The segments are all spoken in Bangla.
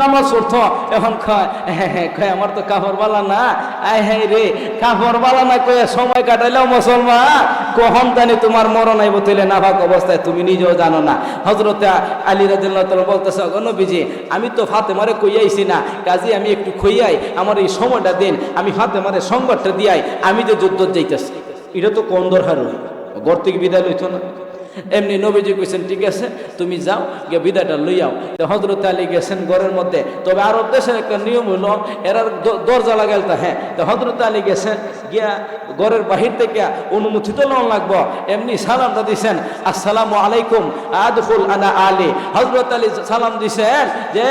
নামাজ পড়তো, এখন কয় হ্যাঁ হ্যাঁ আমার তো কাপড় বালা না? আয় হ্যাঁ রে কাপড় বালা না কয়ে সময় কাটাইলেও মুসলমান, কখন জানি তোমার মরণ আইব তুলে নাভাক অবস্থায় তুমি নিজেও জানো না। হজরতে আলী রাদিল্লাহ তালা বলতেছে আমি তো ফাতেমারে কইয়াইছি না, কাজে আমি একটু খইয়াই, আমার এই সময়টা দিন, আমি ফাতেমারে সংবাদটা দিয়াই, আমি যে যুদ্ধ যাইতেছি। এটা তো কোন দরকার ঘর থেকে বিদায় লইতো না? এমনি নবীজি কইছেন, ঠিক আছে, তুমি যাও, গিয়ে বিদায়টা লইয়াও হজরত আলী গেছেন ঘরের মধ্যে। তবে আরব দেশের একটা নিয়ম হলো এরা দরজা দরজা তা হ্যাঁ। হজরত আলী গেছেন, গিয়া ঘরের বাহির থেকে অনুমতি তো লোন লাগবো। এমনি সালামটা দিছেন, আসসালামু আলাইকুম, আদখুল আনা আলী। হজরত আলী সালাম দিছেন, যে,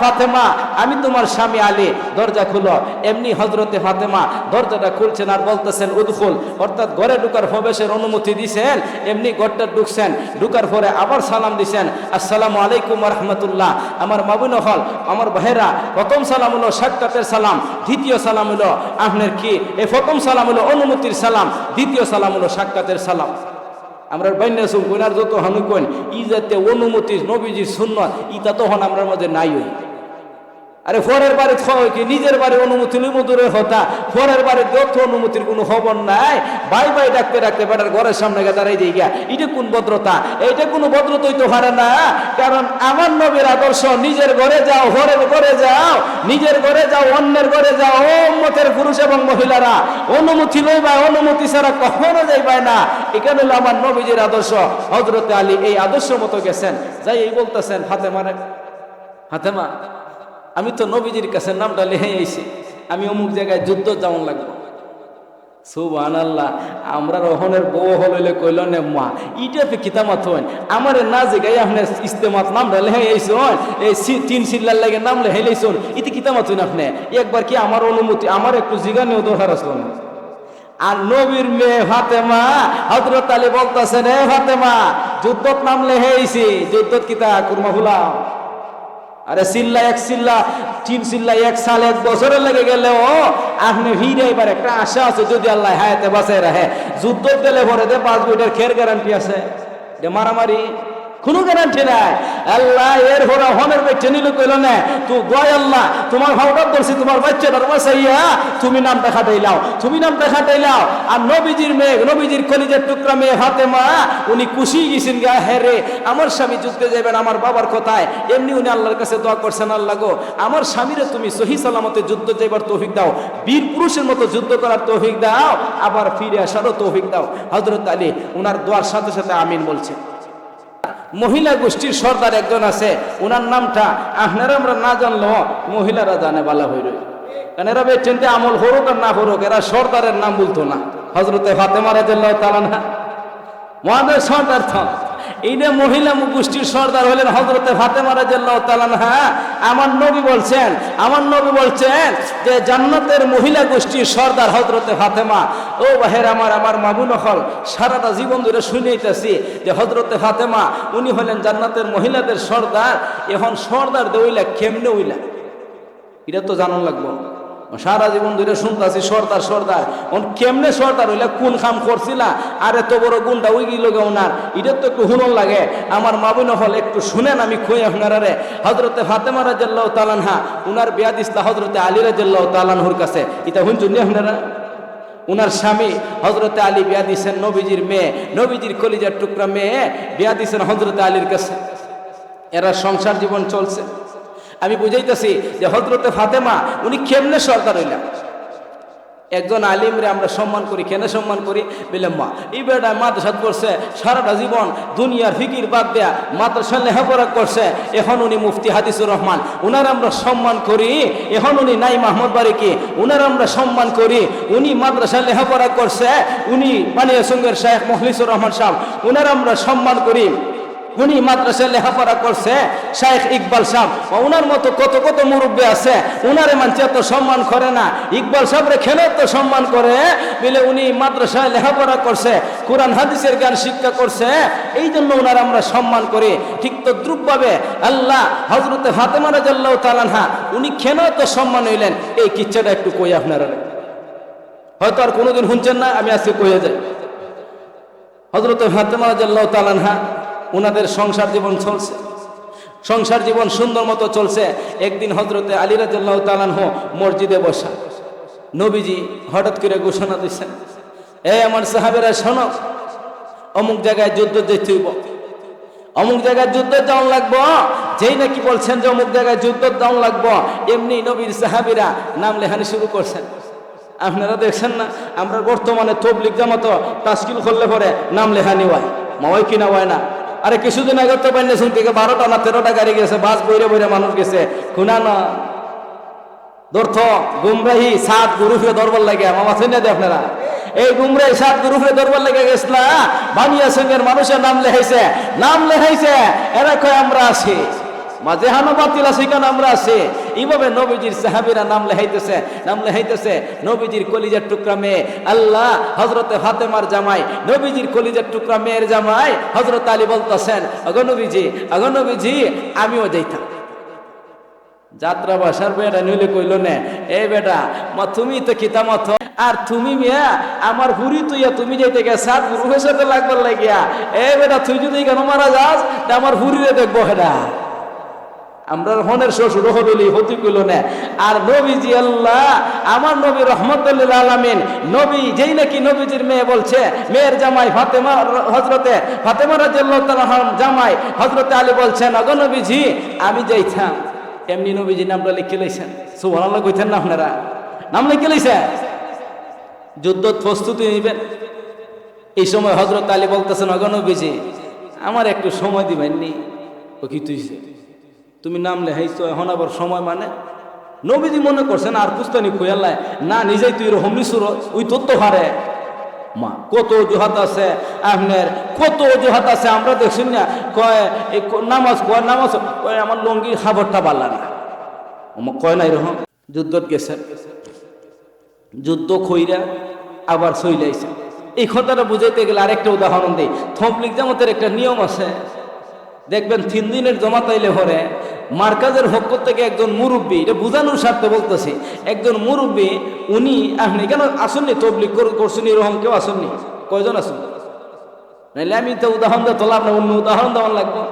ফাতেমা, আমি তোমার স্বামী আলী, দরজা খুলো। এমনি হজরতে ফাতেমা দরজাটা খুলছেন আর বলতেছেন, উদখুল। অর্থাৎ ঘরে ঢুকার প্রবেশের অনুমতি দিছেন, এমনি ঘরটা ঢুকছেন, ঢুকার পরে আবার সালাম দিছেন, আসসালামু আলাইকুম রহমতুল্লাহ। আমার মাবুন হল, আমার ভাইরা প্রথম সালাম হলো সাক্ষাতের সালাম, দ্বিতীয় সালাম হলো আপনার কি? এই প্রথম সালাম হলো অনুমতির সালাম, দ্বিতীয় সালাম হলো সাক্ষাতের সালাম। আমরা বাইনা শুন কইনার যত হানু কইন ই যাতে অনুমতি নবীজির শূন্য ইতা তখন আমরা মধ্যে নাই হই। আরে ফরের বাড়ি কি? নিজের বাড়ি অনুমতি লইব দূরের হতা। ফরের বাড়ি যত অনুমতির কোনো খবর নাই, বাই বাই ডাকতে ডাকতে বেটার ঘরের সামনে গিয়ে দাঁড়াই দিয়ে গিয়া, এটা কোন ভদ্রতা? এইটা কোনো ভদ্রতাই তো পারে না। কারণ আমার নবীর আদর্শ, নিজের ঘরে যাও ঘরের ঘরে যাও, নিজের ঘরে যাও, অন্যের ঘরে যাও, ও মতের পুরুষ এবং মহিলারা। অনুমতি লইবা, অনুমতি ছাড়া কখনো যাইবাই না। এখানে হলো আমার নবীজির আদর্শ। হজরতে আলী এই আদর্শ মতো গেছেন। যাই এই বলতেছেন হাতে মারে হাতে ফাতেমা। আমি তো নবীজির কাছে নামটা লেহে আইছি। আমি অমুক জায়গায় যুদ্ধ যেমন লাগবো। আমরা কইল, নে মা, ইটা না ইস্তেমাত নাম লাগে নাম ইতে আপনি? একবার কি আমার অনুমতি, আমার একটু জিগানেও দরকার আসলো না আর নবীর মেয়ে ফাতেমা হজরত আলী বলতেছেন, এ ফাতেমা, যুদ্ধত নাম লেহে আইছি। যুদ্ধত কিতা, কুরমা ভুলাও আরে সিল্লা এক সিল্লা, তিন সিল্লা এক সাল, এক বছরের লেগে গেলে ও আপনি ফিরে এবার একটা আশা আছে, যদি আল্লাহ হায়াতে বাঁচায় রাখে। যুদ্ধ গেলে ভরে দে পাঁচ বইটার খের গ্যারান্টি আছে। মারামারি। কোনো গ্যারান্টি নাই। আল্লাহ এর হোরা হনের বেচে নিল কইল, না, তু গয় আল্লাহ, তোমার হঠাৎ বলছি তোমার বাচ্চাটার বাসাইয়া তুমি নামটা খাটাইলাও তুমি নামটা খাটাইলাও আর নবীজির মেয়ে, নবীজির কলিজের টুকরা মেয়ে হাতে মা উনি খুশি গেছেন, গা হ্যাঁ রে, আমার স্বামী যুদ্ধে যাবেন আমার বাবার কথায়। এমনি উনি আল্লাহর কাছে দোয়া করছেন, আল্লাহ গো, আমার স্বামীরে তুমি সহি সালামতে যুদ্ধ যাইবার তৌফিক দাও, বীর পুরুষের মতো যুদ্ধ করার তৌফিক দাও, আবার ফিরে আসারও তৌফিক দাও। হজরত আলী, উনার দোয়ার সাথে সাথে আমিন বলছে। মহিলা গোষ্ঠীর সর্দার একজন আছে ওনার নামটা আপনারা আমরা না জানলেও মহিলারা জানে বালা হয়ে হইল। কারণ এরা বেটেনতে আমল হরুক আর না হরুক, এরা সর্দারের নাম বলতো না। হজরতে ফাতেমা রাজাল্লাহ তালানা মহাদের সর্দার থন এইটা মহিলা গোষ্ঠীর সর্দার হলেন হজরতে ফাতেমা রাজাল্লাহ তালানহা আমার নবী বলছেন, আমার নবী বলছেন যে জান্নাতের মহিলা গোষ্ঠীর সর্দার হজরতে ফাতেমা। ও বাহের আমার আমার মামুন হল সারাটা জীবন ধরে শুনেইতেছি যে হজরতে ফাতেমা, উনি হলেন জান্নাতের মহিলাদের সর্দার, এখন সর্দার দইলা কেমনে উইলা এটা তো জানান লাগবো। সারা জীবন ধরে শুনতেছি, সর্দার সর্দার। ওন কেমনে সর্দার হইলে, কোন কাম করছিলা? আর, এত বড় গুণটা ওই গিল গে ওনার। এটা তো একটু হুনন লাগে। আমার মাবুন হল, একটু শুনেন আমি খুঁয়ে আপনারে হজরতে ফাতেমা রাজাল্লাহ তালানহা উনার বিয়া দিস্তা হজরতে আলী রাজাল্লাহ তালানহুর কাছে। এটা শুনছুন আপনারা? উনার স্বামী হজরতে আলী বিয়া দিছেন নবীজির মেয়ে। নবীজির কলিজার টুকরা মেয়ে বিয়া দিছেন হজরতে আলীর কাছে। এরা সংসার জীবন চলছে। আমি বুঝাইতেছি যে হজরতে ফাতেমা, উনি কেমনে সরকার হইলাম একজন আলিমরে আমরা সম্মান করি, কেন সম্মান করি? বললাম মা, এই বেটা মাদ্রাসাত করছে সারাটা জীবন দুনিয়ার ফিকির বাদ দেয়া মাদ্রাসা লেখাপড়া করছে, এখন উনি মুফতি হাদিসুর রহমান। উনার আমরা সম্মান করি, এখন উনি নাই মাহমুদ বারিকি। উনার আমরা সম্মান করি, উনি মাদ্রাসা লেখাপড়া করছে, উনি পানিয়া সঙ্গের শেখ মহলিসুর রহমান সাহেব। উনার আমরা সম্মান করি। উনি মাদ্রাসায় লেখাপড়া করছে, শাইখ ইকবাল সাহ ওনার মতো কত কত মুরব্বী আছে, উনারে মানুষ এত সম্মান করে না। ইকবাল সাহেবরে খেলে তো সম্মান করে? বলে উনি মাদ্রাসায় লেখাপড়া করছে, কোরআন, হাদিসের জ্ঞান শিক্ষা করছে এই জন্য ওনার আমরা সম্মান করি। ঠিক তো দ্রুপভাবে আল্লাহ হজরতে ফাতেমা রাজাল্লাহ তালানহা উনি কেন এত সম্মান হইলেন? এই কিচ্ছাটা একটু কই আপনারা হয়তো আর কোনোদিন শুনছেন না, আমি আজকে কইয়া যাই। হজরত ফাতেমা রাজাল্লাহ তালানহা ওনাদের সংসার জীবন চলছে। সংসার জীবন সুন্দর মতো চলছে। একদিন হজরতে রাজ্লাহ তালানহ মসজিদে বসা। নবীজি হঠাৎ করে ঘোষণা দিচ্ছেন এই আমার সাহাবেরা, শোনো, অমুক জায়গায় যুদ্ধ যেতে হইব। অমুক জায়গায় যুদ্ধ যাওয়ান লাগবো। যেই নাকি বলছেন যে অমুক জায়গায় যুদ্ধ যাওয়ান লাগবো, এমনি নবীর সাহাবিরা নাম লেখানি শুরু করছেন। আপনারা দেখছেন না, আমরা বর্তমানে তবলিক জামাতো তাস্কিল করলে পরে নাম লেখানি হয়। মাওয়াই কিনা হয় না? আরে কিছুদিন আগে তো পাইলে শুনতে বারোটা না তেরোটা গাড়ি গেছে, বাস বইরে বইরে মানুষ গেছে। খুনা না দর্থ গুমরাহি, সাত গুরুফে দরবার লাগে মামা শুনে দে আপনারা। এই গুমরাহি, সাত গুরুফে দরবার লেগে গেছিল, বানিয়া সঙ্গের মানুষের নাম লেখাইছে। নাম লেখাইছে, এরা কয়, আমরা আছি। মাঝে হানো বাতিল আছে কেন আমরা আছি? এইভাবে নবীজির সাহাবিরা নাম লেখাইতেছে নাম লেখাইতেছে, নবীজির কলিজার টুকরা মেয়ে, আল্লাহ হজরতে ফাতেমার জামাই, নবীজির কলিজার টুকরা মেয়ের জামাই হজরত আলী বলতেছেন অগনবীজি অগনবীজি আমিও যাইতাম। যাত্রা বাসার বেটা নইলে কইল নে, এ বেটা, মা, তুমি তো কিতামত আর তুমি মিয়া, আমার হুরি তুইয়া তুমি যাইতে গে সাত গুরুর সাথে লাগবার লাগিয়া, এ বেটা, তুই যদি কেন মারা যাস আমার হুরিরে দেখব হেডা। আমরা হনের শ্বশুর হবিলি হতি কইল না। আর নবীজি আল্লাহ, আমার নবী রহমতুল্লিল আলামিন, নবী যেই নাকি নবীজির মেয়ে বলছে, মেয়ের জামাই ফাতেমা হজরতে ফাতেমা তাআলা জামাই হজরতে আলী বলছেন অগ নবীজি, আমি যাইতাম। এমনি নবীজি নামটা লিখে লইছেন। সুবহানাল্লাহ কইতেন না আপনারা? নাম লিখে লইছেন? যুদ্ধ প্রস্তুতি নিবেন। এই সময় হজরত আলী বলতেছেন অগ নবীজি, আমার একটু সময় দিবেননি। ও কি তুইছে? তুমি নাম লেহাইছো এখন আবার সময় মানে? নবীজি মনে করছেন, আর পুস্তানি খুয়াল্লায় না, নিজেই তুই এরকম নিশুর ওই তত্ত্ব হারে। মা, কত অজুহাত আছে আপনার, কত অজুহাত আছে আমরা দেখছি না। কয় এই নামাজ, কয় নামাজ, কয়, আমার লঙ্গি খাবারটা পারলা না। আমার কয় না এরকম? যুদ্ধত গেছে। যুদ্ধ খইরা আবার সইলাইছে এই কথাটা বুঝাইতে গেলে আরেকটা উদাহরণ দিই। থমলিক জামাতের একটা নিয়ম আছে দেখবেন তিন দিনের জমা তাইলে পরে মার্কাজের পক্ষ থেকে একজন মুরব্বী, এটা বোঝানোর স্বার্থে বলতেছি, একজন মুরব্বী, উনি, আপনি কেন আসুননি? তবলিক কর- করছেন এরকম কেউ আসুননি? কয়জন আসুন নাইলে আমি তো উদাহরণ দিয়ে তোলাম না, অন্য উদাহরণ দেওয়ার লাগবো।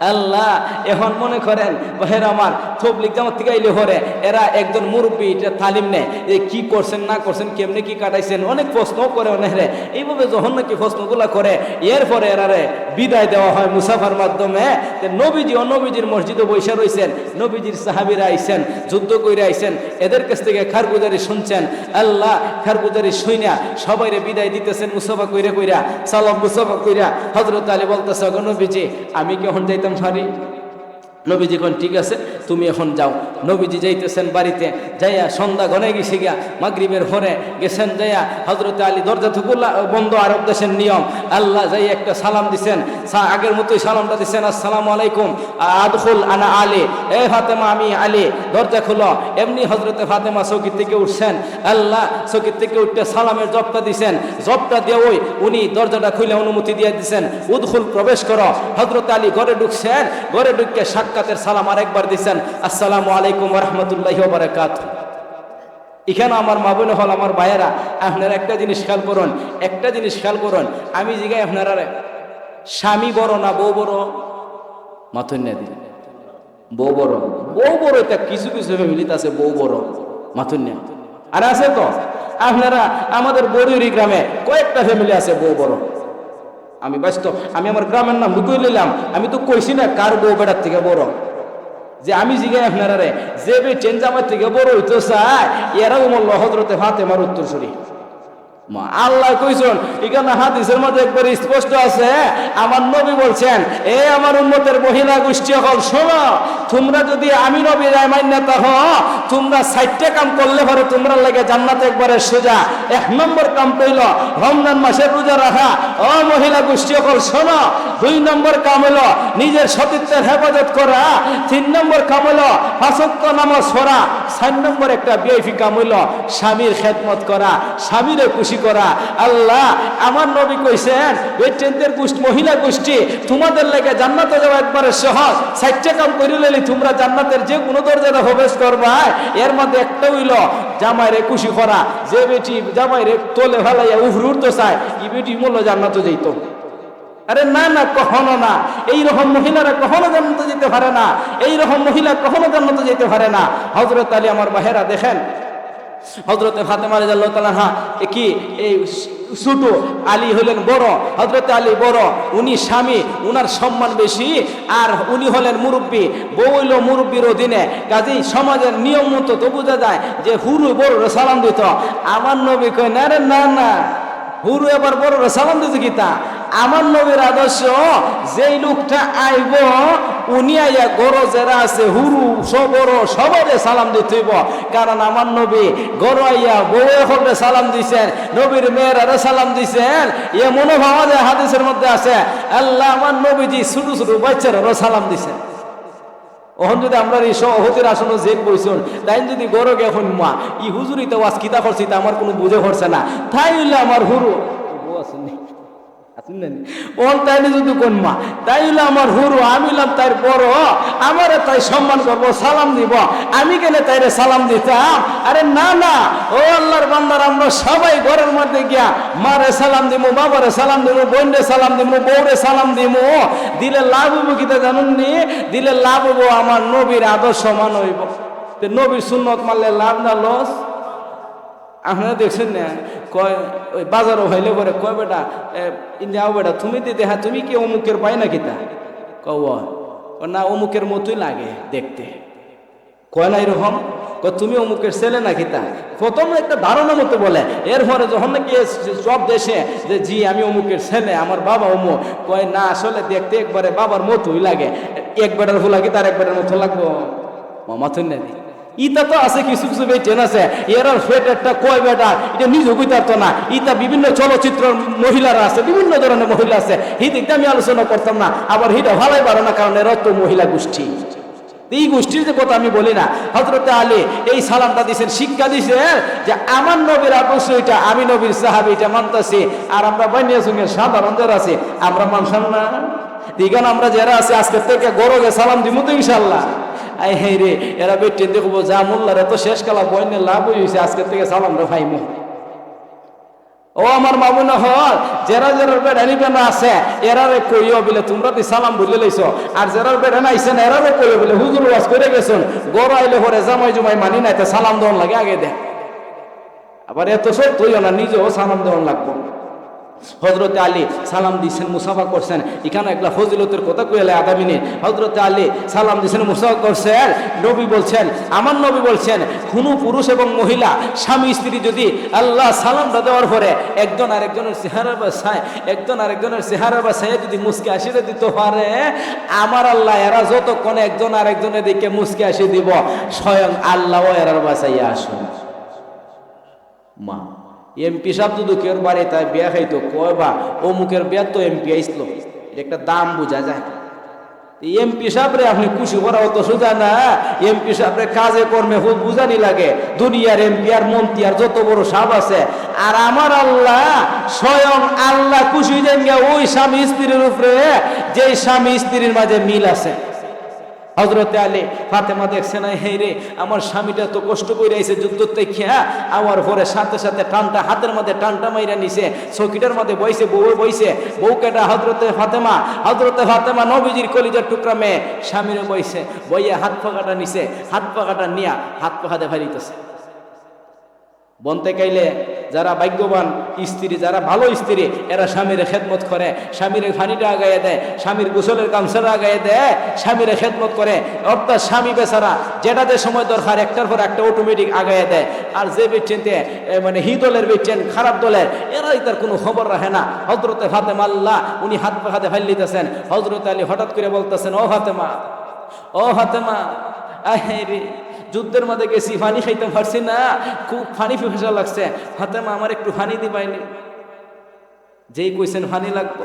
আল্লাহ, এখন মনে করেন, ভাইয়ের আমার তবলিক জামাত থেকে আইলে হরে, এরা একজন মুরব্বী, এটা তালিম নেয়। যে কি করছেন, না করছেন, কেমনে কি কাটাইছেন, অনেক প্রশ্ন করে অনেকে এইভাবে যখন নাকি প্রশ্নগুলা করে, এরপরে এরারে বিদায় দেওয়া হয় মুসাফার মাধ্যমে। নবীজি ও নবীজির মসজিদে বৈশা রয়েছেন নবীজির সাহাবিরা আইছেন, যুদ্ধ কইরা আইছেন, এদের কাছ থেকে খারগুজারি শুনছেন, আল্লাহ খারগুজারি শুইনা সবাইরে বিদায় দিতেছেন মুসাফা কইরা কইরা, সালাম মুসাফা কইরা। হজরত আলী বলতেছে "ওগো নবীজি, আমি কি এখন যাইতাম পারি নবীজি কোন, ঠিক আছে, তুমি এখন যাও। নবীজি যাইতেছেন বাড়িতে, যাইয়া সন্ধ্যা গনে গেছি গিয়া মাগরিবের হরে গেছেন যাইয়া হজরত আলী দরজা থুকুল্লা বন্ধ আরব দেশের নিয়ম। আল্লাহ যাই একটা সালাম দিছেন আগের মতোই সালামটা দিছেন, আসসালামু আলাইকুম আদখুল আনা আলী। এ ফাতেমা, আমি আলী, দরজা খুলো। এমনি হজরতে ফাতেমা চৌকির থেকে উঠছেন, আল্লাহ চৌকির থেকে উঠতে সালামের জবটা দিছেন। জবটা দিয়ে ওই, উনি দরজাটা খুলে অনুমতি দিয়ে দিছেন, উদখুল, প্রবেশ করো। হজরত আলী ঘরে ঢুকছেন, ঘরে ঢুকে সাক্ষাতের সালাম আরেকবার দিছেন আসসালামু আলাইকুম রহমতুল্লাহ বারাকাত এখানে আমার মা বোন হল আমার ভাইয়েরা, আপনারা একটা জিনিস খেয়াল করুন, একটা জিনিস খেয়াল করুন, আমি জিগাই আপনারা স্বামী বড় না বউ বড়? মাথুন দিন বউ বড়। বউ বড় এটা কিছু কিছু ফ্যামিলিতে আছে, বউ বড় মাথুন আর আছে তো? আপনারা আমাদের বড়ুরি গ্রামে কয়েকটা ফ্যামিলি আছে, বউ বড়। আমি ব্যস্ত। আমি আমার গ্রামের নাম লুকিয়ে নিলাম আমি তো কইছি না কার বউ বেড়ার থেকে বড়। যে আমি জিগাই আপনারা রে যে বে চেঞ্জ আমার থেকে বড় হইতো চায় এরাও মল্ল হজরতে ফাতে আমার উত্তর মা আল্লাহ কইছেন এখানে হাদিসের মধ্যে একবার স্পষ্ট আছে আমার নবী বলছেন, এ আমার উন্মতের মহিলা গোষ্ঠী হল শোনো, তোমরা যদি আমি নবী রায় মান্যতা তোমরা সাইটটা কাম করলে পরে তোমরা লাগে একবারে সোজা। এক নম্বর কাম রমজান মাসে রোজা রাখা। মহিলা গোষ্ঠী হল শোনো, দুই নম্বর কাম হলো নিজের সতীত্বের হেফাজত করা। তিন নম্বর কাম হলো ফাঁসত্ব নামাজ চার নম্বর একটা বিআইপি কাম স্বামীর খেদমত করা। স্বামীরে খুশি করা। আল্লাহ, আমার নবী কইছেন ওই টেন্টের গোষ্ঠী, মহিলা গোষ্ঠী, তোমাদের লেগে জান্নাতে যাওয়া একবারে সহজ। সাইটটা কাম করে লেলি তোমরা জান্নাতের যে কোনো দরজাটা প্রবেশ করবা। এর মধ্যে একটা হইল, জামাইরে খুশি করা। যে বেটি জামাইরে তোলে ফেলাইয়া উফরে উঠতে চায় ই বেটি মূল্য জান্নাতে যাইতো। আরে না না, কখনো না। এই রকম মহিলারা কখনো জান্নাতে যেতে পারে না। এই রকম মহিলা কখনো জান্নাতে যেতে পারে না। হজরত আলী আমার বাহেরা দেখেন হজরতে ফাতেমা রাজাল্লাহ তালাহা কি? এই ছোট আলী হলেন বড় হজরতে আলী বড়, উনি স্বামী, উনার সম্মান বেশি, আর উনি হলেন মুরব্বী হইল মুরব্বীর অধীনে। কাজেই সমাজের নিয়ম মতো তো বোঝা যায় যে হুরু বড় সালাম দিত। আমার নবী কয়, না রে, না না, হুরু এবার বড় সালাম দিত গীতা আমার নবীর আদর্শ, যেই লোকটা আইব উনি আইয়া গরো যারা আছে, হুরু, সবর সবরে সালাম দিতেইব কারণ আমার নবী গরো আইয়া বউ হলে সালাম দিছেন, নবীর মেয়েরা সালাম দিছেন। এ মনোভাব আমাদের হাদিসের মধ্যে আছে, আল্লাহ আমার নবীজি ছোট ছোট বাচ্চারা সালাম দিছেন। ওহন যদি আমরা এই সহতির আসন জেল বইছুন তাই যদি গরগে এখন মা, ই হুজুরি তো ওয়াজ কিতা করছি তা আমার কোনো বুঝে পড়ছে না। তাই হইলে আমার হুরু যদি কোন মা তাই আমার আমি বড়, আমারে তাই সম্মান সালাম দিব। আমি তাইরে সালাম আরে না না আমরা সবাই ঘরের মধ্যে গিয়া মারে সালাম বাবারে সালাম সালাম বউরে সালাম দিলে লাভ হইব কিতা জানুন নি? দিলে লাভ হইব আমার নবীর আদর্শ মান হইব নবীর সুন্নত মারলে লাভ না, লস? আপনারা দেখছেন না? কয়, ওই বাজারও হইলে পরে কয় বেটা যাও বেটা, তুমি দিতে হ্যাঁ তুমি কি অমুকের পাই না কিতা ও না, অমুকের মতোই লাগে দেখতে। কয় না এরকম? তুমি অমুকের ছেলে না কিতা প্রথম একটা ধারণা মতো বলে। এরপরে যখন নাকি সব দেশে যে, জি, আমি অমুকের ছেলে, আমার বাবা অমুক কয়, না, আসলে দেখতে একবারে বাবার মতোই লাগে। এক বেটার ফুলা কি তার এক বেটার মতো লাগবো। মাথুন না ইতা তো আছে, কিছু কিছু বেটেন আছে। এরার ফেট একটা কয় বেটা এটা নিজ তো না। ইতা বিভিন্ন চলচ্চিত্র মহিলারা আছে, বিভিন্ন ধরনের মহিলা আছে। হি দিকটা আমি আলোচনা করতাম না। আবার হিটা ভালোই পারো না, কারণ এরা তো মহিলা গোষ্ঠী। এই গোষ্ঠীর যে কথা আমি বলি না হজরতে আলী এই সালামটা দিয়েছেন শিক্ষা দিয়েছেন যে আমার নবীর আদর্শ এটা, আমি নবীর সাহাবি এটা মানতেছি। আর আমরা বানিয়া সঙ্গে সাধারণ যারা আছে, আমরা মানসাম না দিগান আমরা যারা আছে, আজকের থেকে গরগে সালাম দিব তো ইনশাল্লাহ আই হে রে, এরা বেটে দেখব যা মোল্লারে তো শেষ কালা বইনে লাভ হয়েছে আজকের থেকে সালাম রে ভাইমু ও আমার মামুনা হল যারা যারা বেড়ানি বেনা আছে, এরারে কইও বলে, তোমরা তো সালাম বলে লইছো, আর যারা বেড়ানা আইছেন এরারে কইও বলে, হুজুর ওয়াজ করে গেছেন গড় আইলে হরে জামাই জুমাই মানি নাই সালাম দেওয়ান লাগে, আগে দেখ আবার এত সব তুইও না, নিজেও সালাম দেওয়ান লাগবো। হজরতে আলী সালাম দিয়েছেন মুসাফা করছেন। এখানে একটা ফজিলতের কথা কইলে আধা মিনিট হজরতে আলী সালাম দিয়েছেন মুসাফা করছেন। নবী বলছেন, আমার নবী বলছেন, কোনো পুরুষ এবং মহিলা, স্বামী, স্ত্রী যদি আল্লাহ সালামটা দেওয়ার পরে একজন আরেকজনের চেহারা বা ছায় একজন আরেকজনের চেহারা বা ছায় যদি মুসকে আসিয়ে দিতে পারে, আমার আল্লাহ এরা যতক্ষণ একজন আরেকজনের দিকে মুসকে আসিয়ে দিব, স্বয়ং আল্লাহ এরার বাসাইয়া আসুন। মা। এমপি সাহেব যদি কেউ বাড়ি তাই বিয়া খাইতো, কয় বা? অমুকের বিয়া তো এমপি আইসলো। এটা একটা দাম বোঝা যায়। এমপি সাহেবরে আপনি খুশি করা অত সোজা না এমপি সাহেবরে কাজে কর্মে খুব বুঝানি লাগে। দুনিয়ার এমপি আর মন্ত্রী আর যত বড় সাপ আছে, আর আমার আল্লাহ স্বয়ং আল্লাহ খুশি দেন ওই স্বামী স্ত্রীর উপরে যে স্বামী স্ত্রীর মাঝে মিল আছে। হজরতে আলী ফাতেমা দেখছে না হে রে, আমার স্বামীটা তো কষ্ট করে আইছে যুদ্ধ খেয়া আমার পরে সাথে সাথে টানটা হাতের মধ্যে টানটা মাইরা নিছে চৌকিটার মধ্যে বইছে বউ বইছে, বউ কেটা হজরতে ফাতেমা হজরতে ফাতেমা নবীজির কলিজার টুকরা মেয়ে স্বামীরে বইছে, বইয়া হাত পাকাটা নিছে, হাত পাকাটা নিয়া হাত পাখাতে ফেলিতেছে বনতে কাইলে যারা ভাগ্যবান স্ত্রী, যারা ভালো স্ত্রী, এরা স্বামীর খেদমত করে। স্বামীর ফানিটা আগাইয়ে দেয়, স্বামীর গোসলের গামছাটা আগাইয়ে দেয়, স্বামীর খেদমত করে। অর্থাৎ স্বামী বেচারা যেটা যে সময় দরকার, একটার পর একটা অটোমেটিক আগাইয়ে দেয়। আর যে বেচেনতে মানে হি দলের বেচেন খারাপ দলের, এরাই তার কোনো খবর রাখে না। হজরতে ফাতেমা আল্লাহ, উনি হাত পাখাতে ফাইলিতেছেন হজরত আলী হঠাৎ করে বলতেছেন, ও ফাতেমা ও ফাতেমা, আহে রে যুদ্ধের মধ্যে গেছি, পানি খাইতে পারছি না। খুব ফানি ফেসা লাগছে। ফাতেমা আমার একটু পানি দিবাইনি। যেই কইছেন ফানি লাগবো।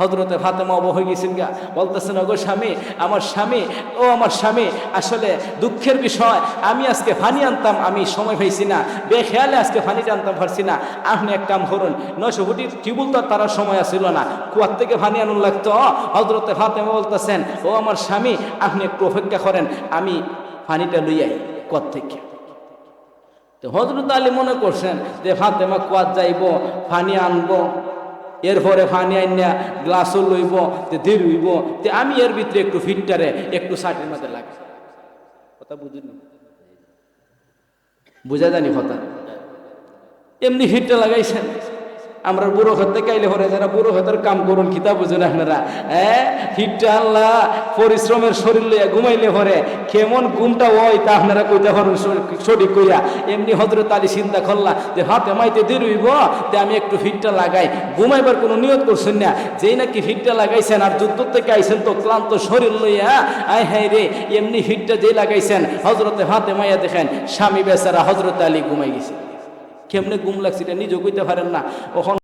হজরতে ফাতেমা অব হয়ে গেছেন গা। বলতেছেন, ওগো স্বামী, আমার স্বামী, ও আমার স্বামী, আসলে দুঃখের বিষয়, আমি আজকে ফানি আনতাম, আমি সময় পাইছি না। বেখেয়ালে আজকে ফানিটা আনতাম, পারছি না। আপনি এক কাম করুন, নয়শো ফুটি টিউবুল তো তার সময় আসছিল না। কুয়ার থেকে ফানি আনুন লাগতো। হজরতে ফাতেমা বলতেছেন, ও আমার স্বামী, আপনি একটু অপেক্ষা করেন। আমি ফানিটা লইয়াই কত থেকে? তো হজরত আলী মনে করছেন যে ফাতেমা কুয়াত যাইব ফানি আনব, এরপরে ফানি আইনা গ্লাসও লইব, তে দের হইব, তে আমি এর ভিতরে একটু ফিল্টারে, একটু সাইডের মধ্যে লাগে কথা বুঝিনি বুঝা জানি কথা? এমনি হিটটা লাগাইছেন? আমরা বুড়ো হতে কাইলে হরে যারা বুড়ো হতের কাম করুন, কিতা বুঝুন আপনারা? হ্যাঁ হিটটা আল্লাহ, পরিশ্রমের শরীর লইয়া ঘুমাইলে হরে, কেমন ঘুমটা ওই তা আপনারা কইতে পারেন সঠিক কইয়া এমনি হজরত আলী চিন্তা করলা যে হাতে মাইতে দেরুইব তে আমি একটু ফিটটা লাগাই। ঘুমাইবার কোনো নিয়ত করছেন না। যেই নাকি ফিটটা লাগাইছেন আর যুদ্ধ থেকে আইছেন তো ক্লান্ত শরীর লইয়া, আয় হাই রে, এমনি ফিটটা যেই লাগাইছেন হজরতে হাতে মাইয়া দেখেন, স্বামী বেচারা হজরত আলী ঘুমাই গেছে। কেমনে গুম লাগছে এটা নিজেও কইতে পারেন না। ওখন